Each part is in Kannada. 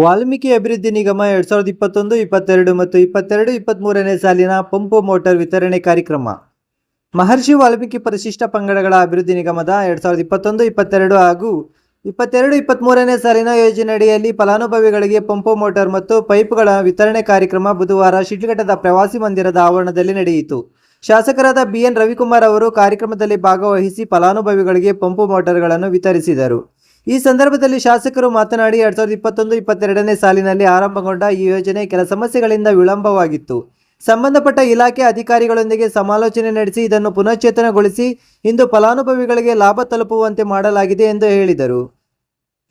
ವಾಲ್ಮೀಕಿ ಅಭಿವೃದ್ಧಿ ನಿಗಮ ಎರಡ್ ಸಾವಿರದ ಇಪ್ಪತ್ತೊಂದು, ಇಪ್ಪತ್ತೆರಡು ಮತ್ತು ಇಪ್ಪತ್ತೆರಡು ಇಪ್ಪತ್ತ್ಮೂರನೇ ಸಾಲಿನ ಪಂಪು ಮೋಟಾರ್ ವಿತರಣೆ ಕಾರ್ಯಕ್ರಮ. ಮಹರ್ಷಿ ವಾಲ್ಮೀಕಿ ಪರಿಶಿಷ್ಟ ಪಂಗಡಗಳ ಅಭಿವೃದ್ಧಿ ನಿಗಮದ ಎರಡ್ ಸಾವಿರದ ಇಪ್ಪತ್ತೊಂದು, ಇಪ್ಪತ್ತೆರಡು ಹಾಗೂ ಇಪ್ಪತ್ತೆರಡು ಇಪ್ಪತ್ತ್ಮೂರನೇ ಸಾಲಿನ ಯೋಜನೆಯಡಿಯಲ್ಲಿ ಫಲಾನುಭವಿಗಳಿಗೆ ಪಂಪು ಮೋಟಾರ್ ಮತ್ತು ಪೈಪ್ಗಳ ವಿತರಣೆ ಕಾರ್ಯಕ್ರಮ ಬುಧವಾರ ಶಿಡ್ಲಘಟ್ಟದ ಪ್ರವಾಸಿ ಮಂದಿರದ ಆವರಣದಲ್ಲಿ ನಡೆಯಿತು. ಶಾಸಕರಾದ ಬಿಎನ್ ರವಿಕುಮಾರ್ ಅವರು ಕಾರ್ಯಕ್ರಮದಲ್ಲಿ ಭಾಗವಹಿಸಿ ಫಲಾನುಭವಿಗಳಿಗೆ ಪಂಪು ಮೋಟಾರ್ಗಳನ್ನು ವಿತರಿಸಿದರು. ಈ ಸಂದರ್ಭದಲ್ಲಿ ಶಾಸಕರು ಮಾತನಾಡಿ ಎರಡ್ ಸಾವಿರದ ಇಪ್ಪತ್ತೊಂದು, ಇಪ್ಪತ್ತೆರಡನೇ ಸಾಲಿನಲ್ಲಿ ಆರಂಭಗೊಂಡ ಈ ಯೋಜನೆ ಕೆಲ ಸಮಸ್ಯೆಗಳಿಂದ ವಿಳಂಬವಾಗಿತ್ತು. ಸಂಬಂಧಪಟ್ಟ ಇಲಾಖೆ ಅಧಿಕಾರಿಗಳೊಂದಿಗೆ ಸಮಾಲೋಚನೆ ನಡೆಸಿ ಇದನ್ನು ಪುನಶ್ಚೇತನಗೊಳಿಸಿ ಇಂದು ಫಲಾನುಭವಿಗಳಿಗೆ ಲಾಭ ತಲುಪುವಂತೆ ಮಾಡಲಾಗಿದೆ ಎಂದು ಹೇಳಿದರು.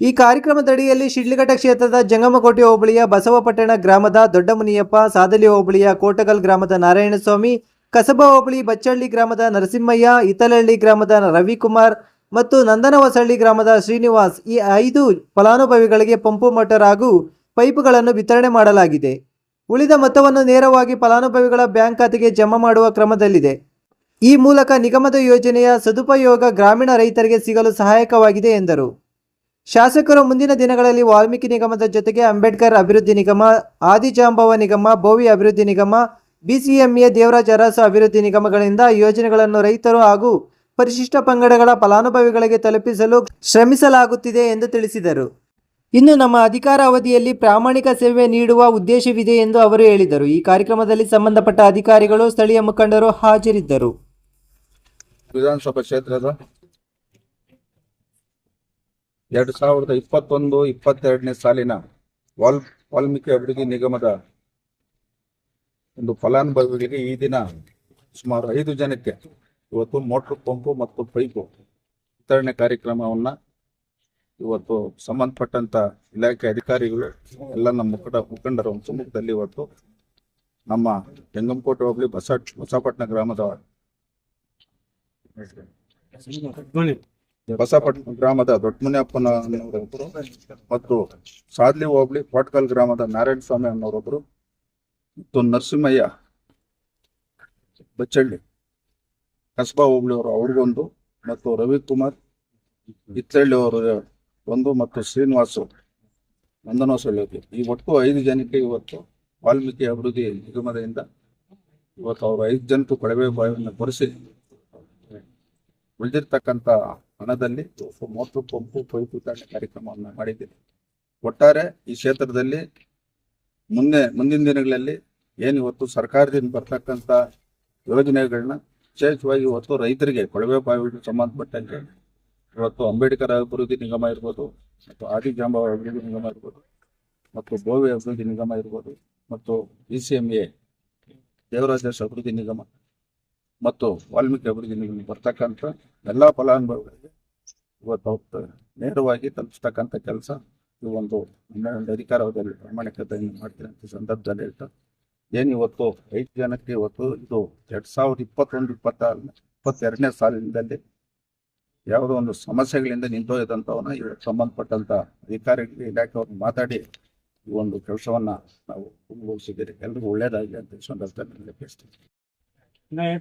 ಈ ಕಾರ್ಯಕ್ರಮದಡಿಯಲ್ಲಿ ಶಿಡ್ಲಘಟ್ಟ ಕ್ಷೇತ್ರದ ಜಂಗಮಕೋಟೆ ಹೋಬಳಿಯ ಬಸವಪಟ್ಟಣ ಗ್ರಾಮದ ದೊಡ್ಡಮುನಿಯಪ್ಪ, ಸಾದಲಿ ಹೋಬಳಿಯ ಕೋಟಗಲ್ ಗ್ರಾಮದ ನಾರಾಯಣಸ್ವಾಮಿ, ಕಸಬಾ ಹೋಬಳಿ ಬಚ್ಚಳ್ಳಿ ಗ್ರಾಮದ ನರಸಿಂಹಯ್ಯ ಇತಲಹಳ್ಳಿ ಗ್ರಾಮದ ರವಿಕುಮಾರ್ ಮತ್ತು ನಂದನವಸಳ್ಳಿ ಗ್ರಾಮದ ಶ್ರೀನಿವಾಸ್ ಈ ಐದು ಫಲಾನುಭವಿಗಳಿಗೆ ಪಂಪು ಮೋಟರ್ ಹಾಗೂ ಪೈಪ್ಗಳನ್ನು ವಿತರಣೆ ಮಾಡಲಾಗಿದೆ. ಉಳಿದ ಮೊತ್ತವನ್ನು ನೇರವಾಗಿ ಫಲಾನುಭವಿಗಳ ಬ್ಯಾಂಕ್ ಖಾತೆಗೆ ಜಮಾ ಮಾಡುವ ಕ್ರಮದಲ್ಲಿದೆ. ಈ ಮೂಲಕ ನಿಗಮದ ಯೋಜನೆಯ ಸದುಪಯೋಗ ಗ್ರಾಮೀಣ ರೈತರಿಗೆ ಸಿಗಲು ಸಹಾಯಕವಾಗಿದೆ ಎಂದರು. ಶಾಸಕರು ಮುಂದಿನ ದಿನಗಳಲ್ಲಿ ವಾಲ್ಮೀಕಿ ನಿಗಮದ ಜೊತೆಗೆ ಅಂಬೇಡ್ಕರ್ ಅಭಿವೃದ್ಧಿ ನಿಗಮ, ಆದಿಜಾಂಬವ ನಿಗಮ, ಭೋವಿ ಅಭಿವೃದ್ಧಿ ನಿಗಮ, ಬಿಸಿಎಂಎ ದೇವರಾಜ ಅರಸು ಅಭಿವೃದ್ಧಿ ನಿಗಮಗಳಿಂದ ಯೋಜನೆಗಳನ್ನು ರೈತರು ಹಾಗೂ ಪರಿಶಿಷ್ಟ ಪಂಗಡಗಳ ಫಲಾನುಭವಿಗಳಿಗೆ ತಲುಪಿಸಲು ಶ್ರಮಿಸಲಾಗುತ್ತಿದೆ ಎಂದು ತಿಳಿಸಿದರು. ಇನ್ನು ನಮ್ಮ ಅಧಿಕಾರ ಅವಧಿಯಲ್ಲಿ ಪ್ರಾಮಾಣಿಕ ಸೇವೆ ನೀಡುವ ಉದ್ದೇಶವಿದೆ ಎಂದು ಅವರು ಹೇಳಿದರು. ಈ ಕಾರ್ಯಕ್ರಮದಲ್ಲಿ ಸಂಬಂಧಪಟ್ಟ ಅಧಿಕಾರಿಗಳು, ಸ್ಥಳೀಯ ಮುಖಂಡರು ಹಾಜರಿದ್ದರು. ವಿಧಾನಸಭಾ ಕ್ಷೇತ್ರದ ಎರಡು ಸಾವಿರದ ಇಪ್ಪತ್ತೊಂದು, ಇಪ್ಪತ್ತೆರಡನೇ ಸಾಲಿನ ವಾಲ್, ವಾಲ್ಮೀಕಿ ಅಭಿವೃದ್ಧಿ ನಿಗಮದ ಒಂದು ಫಲಾನುಭವಿಗಳಿಗೆ ಈ ದಿನ ಸುಮಾರು ಐದು ಜನಕ್ಕೆ ಇವತ್ತು ಮೋಟ್ರ್ ಪಂಪು ಮತ್ತು ಪೈಪು ವಿತರಣೆ ಕಾರ್ಯಕ್ರಮವನ್ನ ಇವತ್ತು ಸಂಬಂಧಪಟ್ಟಂತ ಇಲಾಖೆ ಅಧಿಕಾರಿಗಳು ಎಲ್ಲ ನಮ್ಮ ಮುಖಂಡ ಮುಖಂಡರ ಸಮ್ಮುಖದಲ್ಲಿ ಇವತ್ತು ನಮ್ಮ ಜಂಗಮಕೋಟೆ ಹೋಬಳಿ ಬಸ ಬಸಪಟ್ಟಣ ಗ್ರಾಮದ ಬಸಪಟ್ಟಣ ಗ್ರಾಮದ ದೊಡ್ಡಮನೆಯಪ್ಪನ ಅನ್ನೋರೊಬ್ರು ಮತ್ತು ಸಾದ್ಲಿ ಹೋಬಳಿ ಕೋಟ್ಕಲ್ ಗ್ರಾಮದ ನಾರಾಯಣ ಸ್ವಾಮಿ ಅನ್ನೋರೊಬ್ಬರು ಮತ್ತು ನರಸಿಂಹಯ್ಯ ಬಚ್ಚಳ್ಳಿ. ಕಸ್ಬಾ ಹೋಬಳಿಯವರು ಅವ್ರಿಗೊಂದು ಮತ್ತು ರವಿಕುಮಾರ್ ಇತ್ತಳ್ಳಿ ಅವರು ಒಂದು ಮತ್ತು ಶ್ರೀನಿವಾಸು ನಂದನೋಸಳ್ಳಿ ಈ ಒಟ್ಟು ಐದು ಜನಕ್ಕೆ ಇವತ್ತು ವಾಲ್ಮೀಕಿ ಅಭಿವೃದ್ಧಿ ನಿಗಮದಿಂದ ಇವತ್ತು ಅವರು ಐದು ಜನಕ್ಕೂ ಕೊಳವೆ ಬಾವಿಯನ್ನು ಕೊರೆಸಿ ಉಳಿದಿರ್ತಕ್ಕಂಥ ಹಣದಲ್ಲಿ ಮೋಟ್ರು ಪಂಪು ಪೈಪು ಕಾರ್ಯಕ್ರಮವನ್ನು ಮಾಡಿದ್ದೀವಿ ಒಟ್ಟಾರೆ ಈ ಕ್ಷೇತ್ರದಲ್ಲಿ ಮುಂದೆ, ಮುಂದಿನ ದಿನಗಳಲ್ಲಿ ಏನು ಇವತ್ತು ಸರ್ಕಾರದಿಂದ ಬರ್ತಕ್ಕಂಥ ಯೋಜನೆಗಳನ್ನ ವಿಶೇಷವಾಗಿ ಇವತ್ತು ರೈತರಿಗೆ ಕೊಳವೆ ಬಾವಿಗೆ ಸಂಬಂಧಪಟ್ಟಂತೆ ಇವತ್ತು ಅಂಬೇಡ್ಕರ್ ಅಭಿವೃದ್ಧಿ ನಿಗಮ ಇರ್ಬೋದು, ಮತ್ತು ಆದಿಜಾಂಬ ಅಭಿವೃದ್ಧಿ ನಿಗಮ ಇರ್ಬೋದು, ಮತ್ತು ಗೋವೆ ಅಭಿವೃದ್ಧಿ ನಿಗಮ ಇರ್ಬೋದು, ಮತ್ತು B C M A Devarajesh ಅಭಿವೃದ್ಧಿ ನಿಗಮ, ಮತ್ತು ವಾಲ್ಮೀಕಿ ಅಭಿವೃದ್ಧಿ ನಿಗಮ ಬರ್ತಕ್ಕಂಥ ಎಲ್ಲ ಫಲಾನುಭವಿಗಳಿಗೆ ಇವತ್ತು ನೇರವಾಗಿ ತಲುಪಿಸ್ತಕ್ಕಂಥ ಕೆಲಸ ಈ ಒಂದು ಹನ್ನೆರಡು ಅಧಿಕಾರದಲ್ಲಿ ಪ್ರಾಮಾಣಿಕತೆಯನ್ನು ಮಾಡ್ತೀನಿ ಅಂತ ಸಂದರ್ಭದಲ್ಲಿ ಹೇಳ್ತಾ ಏನು ಇವತ್ತು ಐದು ಜನಕ್ಕೆ ಇವತ್ತು ಇದು ಎರಡು ಸಾವಿರದ ಇಪ್ಪತ್ತೊಂದು ಇಪ್ಪತ್ತಾರು ಇಪ್ಪತ್ತೆರಡನೇ ಸಾಲಿನಲ್ಲಿ ಯಾವುದೋ ಒಂದು ಸಮಸ್ಯೆಗಳಿಂದ ನಿಂತೋಯ್ದಂಥವನ್ನ ಇವತ್ತು ಸಂಬಂಧಪಟ್ಟಂತ ಅಧಿಕಾರಿಗಳಿಗೆ ಇಲಾಖೆಯವ್ರನ್ನ ಮಾತಾಡಿ ಈ ಒಂದು ಕೆಲಸವನ್ನ ನಾವು ಮುಗಿಸಿದ್ದೀರಿ ಎಲ್ರಿಗೂ ಒಳ್ಳೇದಾಗಿದೆ ಅಂತ ಸಂದರ್ಭದಲ್ಲಿ ನಾನು